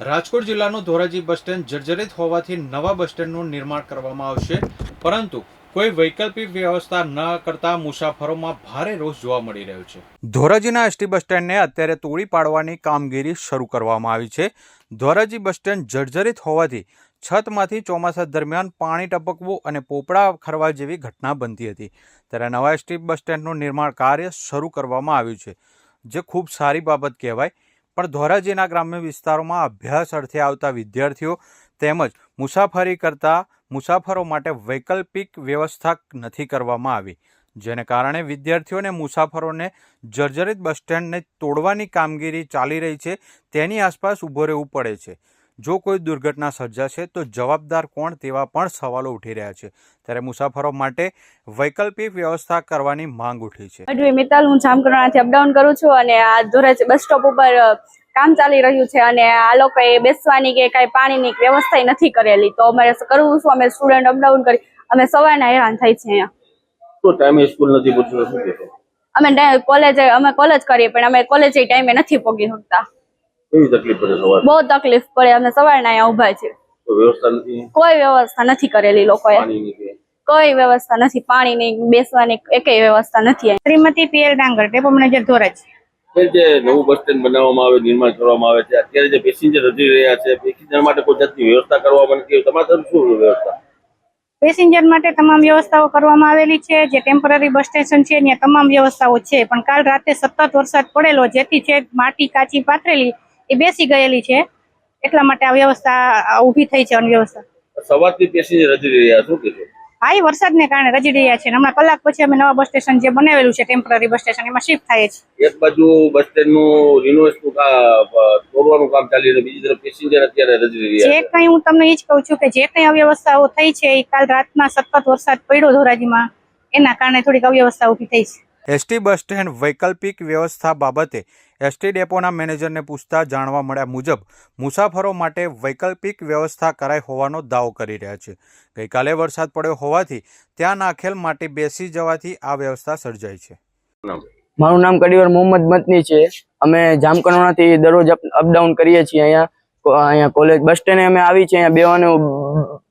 રાજકોટ જિલ્લાનું Dhoraji bus stand જર્જરિત હોવાથી નવા બસ સ્ટેન્ડનું નિર્માણ કરવામાં આવશે. પરંતુ કોઈ વૈકલ્પિક વ્યવસ્થા ન કરતા મુસાફરોમાં ભારે રોષ જોવા મળી રહ્યો છે. ધોરાજીના એસટી બસ સ્ટેન્ડને અત્યારે તોડી પાડવાની કામગીરી શરૂ કરવામાં આવી છે. ધોરાજી બસ સ્ટેન્ડ જર્જરિત હોવાથી છતમાંથી ચોમાસા દરમિયાન પાણી ટપકવું અને પોપડા ખરવા જેવી ઘટના બનતી હતી. ત્યારે નવા એસટી બસ સ્ટેન્ડનું નિર્માણ કાર્ય શરૂ કરવામાં આવ્યું છે. જે ખૂબ સારી બાબત કહેવાય પણ ધોરાજીના ગ્રામ્ય વિસ્તારોમાં અભ્યાસ અર્થે આવતા વિદ્યાર્થીઓ તેમજ મુસાફરી કરતા મુસાફરો માટે વૈકલ્પિક વ્યવસ્થા નથી કરવામાં આવી, જેને કારણે વિદ્યાર્થીઓને મુસાફરોને જર્જરિત બસ સ્ટેન્ડને તોડવાની કામગીરી ચાલી રહી છે, તેની આસપાસ ઊભો રહેવું પડે છે. જો કોઈ દુર્ઘટના સર્જાશે તો જવાબદાર કોણ તેવા પણ સવાલો ઉઠી રહ્યા છે. ત્યારે મુસાફરો માટે વૈકલ્પિક વ્યવસ્થા કરવાની માંગ ઉઠી છે. મિત્તલ હું જામકરણાથી અપડાઉન કરું છું અને આ ધોરજ બસ સ્ટોપ ઉપર કામ ચાલી રહ્યું છે અને આ લોકોએ બેસવાની કે કાંઈ પાણીની વ્યવસ્થા નથી કરેલી. તો અમારે કરવું શું? અમે સ્ટુડન્ટ અપડાઉન કરી અમે સવારના હેરાન થાય છે અહીંયા. તો ટાઈમે સ્કૂલ નથી પહોંચ્યો શું કહેશો? અમે કોલેજ અમે કોલેજ કરીએ પણ અમે કોલેજ ટાઈમે નથી પહોંચી શકતા. કેવી તકલીફ પડે સવાર? બહુ તકલીફ પડે અમે સવારના અહીંયા ઊભા છીએ. વ્યવસ્થા નથી? કોઈ વ્યવસ્થા નથી કરેલી લોકોએ. કોઈ વ્યવસ્થા નથી પાણીની બેસવાની એકેય વ્યવસ્થા નથી. Shrimati PL Dangar depot manager Dhoraj. જે નવું બસ સ્ટેન્ડ બનાવવામાં આવે નિર્માણ કરવામાં આવે છે અત્યારે જે પેસેન્જર વધી રહ્યા છે પેસેન્જર માટે કોઈ જાતની વ્યવસ્થા કરવામાં નથી આવી. શું વ્યવસ્થા? પેસેન્જર માટે તમામ વ્યવસ્થાઓ કરવામાં આવેલી છે જે ટેમ્પરરી બસ સ્ટેશન છે ત્યાં તમામ વ્યવસ્થાઓ છે. પણ કાલ રાતે સતત વરસાદ પડેલો જેથી છે માટી કાચી પાથરેલી એ બેસી ગયેલી છે. એટલા માટે આ વ્યવસ્થા ઊભી થઈ છે અનવ્યવસ્થા સવારથી પેસેન્જર રજી રહ્યા શું કીધું હા એ વરસાદને કારણે રજી રહ્યા છે હમણાં કલાક પછી અમે નવા બસ સ્ટેશન જે બનાવેલું છે ટેમ્પરરી બસ સ્ટેશન એમાં શિફ્ટ થાય છે. એક બાજુ બસ સ્ટેન્ડનું રિનોવેશન તોડવાનું કામ ચાલી રહ્યું બીજી તરફ પેસેન્જર અત્યારે રજી રહ્યા જે કંઈ હું તમને એ જ કહું છું કે જે કંઈ અવ્યવસ્થાઓ થઈ છે એ કાલ રાતના સતત વરસાદ પડ્યો ધોરાજીમાં એના કારણે થોડીક અવ્યવસ્થા ઊભી થઈ છે. એસટી બસ સ્ટેન્ડ વૈકલ્પિક વ્યવસ્થા બાબતે એસટી ડેપોના મેનેજરને પૂછતા જાણવા મળ્યા મુજબ મુસાફરો માટે વૈકલ્પિક વ્યવસ્થા કરાઈ હોવાનો દાવો કરી રહ્યા છે. ગઈકાલે વરસાદ પડ્યો હોવાથી ત્યાં નાખેલ માટી બેસી જવાથી આ વ્યવસ્થા સર્જાઈ છે. મારું નામ કડીવર મોહમ્મદ મતની છે. અમે જામકંડોળાથી દરરોજ અપડાઉન કરીએ છીએ અહીંયા અહીંયા કોલેજ બસ સ્ટેન્ડે અમે આવી છે અહીંયા બેવાનું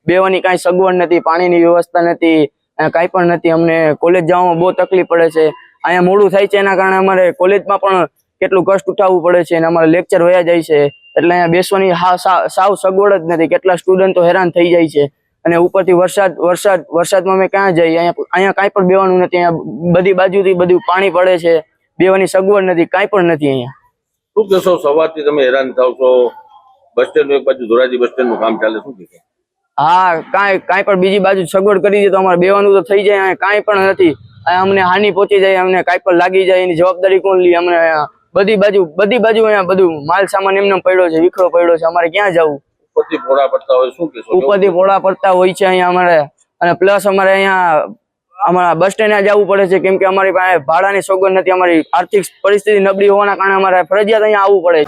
બેવાની કાંઈ સગવડ નથી પાણીની વ્યવસ્થા નથી અહીંયા કાંઈ પણ નથી. અમને કોલેજ જવામાં બહુ તકલીફ પડે છે. અહીંયા મોડું થાય છે એના કારણે અમારે કોલેજમાં પણ કેટલું કષ્ટ ઉઠાવવું પડે છે અને અમારે લેક્ચર વયા જાય છે. એટલે અહીંયા બેસવાની સાવ સગવડ જ નથી. કેટલા સ્ટુડન્ટો હેરાન થઈ જાય છે. અને ઉપરથી વરસાદ વરસાદ વરસાદમાં અમે ક્યાં જઈએ? અહીંયા અહીંયા કાંઈ પણ બેવાનું નથી. અહીંયા બધી બાજુથી બધું પાણી પડે છે. બેવાની સગવડ નથી. કાંઈ પણ નથી અહીંયા. શું કહેશો? સવારથી તમે હેરાન થાવ છો. બસ સ્ટેન્ડ એક બાજુ ધોરાજી બસ સ્ટેન્ડનું કામ ચાલે. શું કહેશો? હા કાંઈ કાંઈ પણ બીજી બાજુ સગવડ કરી દે તો અમારે બેવાનું તો થઈ જાય. અહીંયા કાંઈ પણ નથી. અમને હાનિ પહોંચી જાય અમને કાંઈ પણ લાગી જાય એની જવાબદારી કોણ લે? અમને બધી બાજુ બધી બાજુ અહીંયા બધું માલ સામાન એમને પડ્યો છે વિખરો પડ્યો છે અમારે ક્યાં જવું? ઉપરથી ભોળા પડતા હોય શું ઉપરથી પોળા પડતા હોય છે અહીંયા અમારે. અને પ્લસ અમારે અહીંયા અમારા બસ સ્ટેન્ડે જવું પડે છે કેમ કે અમારી પાસે ભાડાની સગવડ નથી અમારી આર્થિક પરિસ્થિતિ નબળી હોવાના કારણે અમારે ફરજિયાત અહીંયા આવવું પડે છે.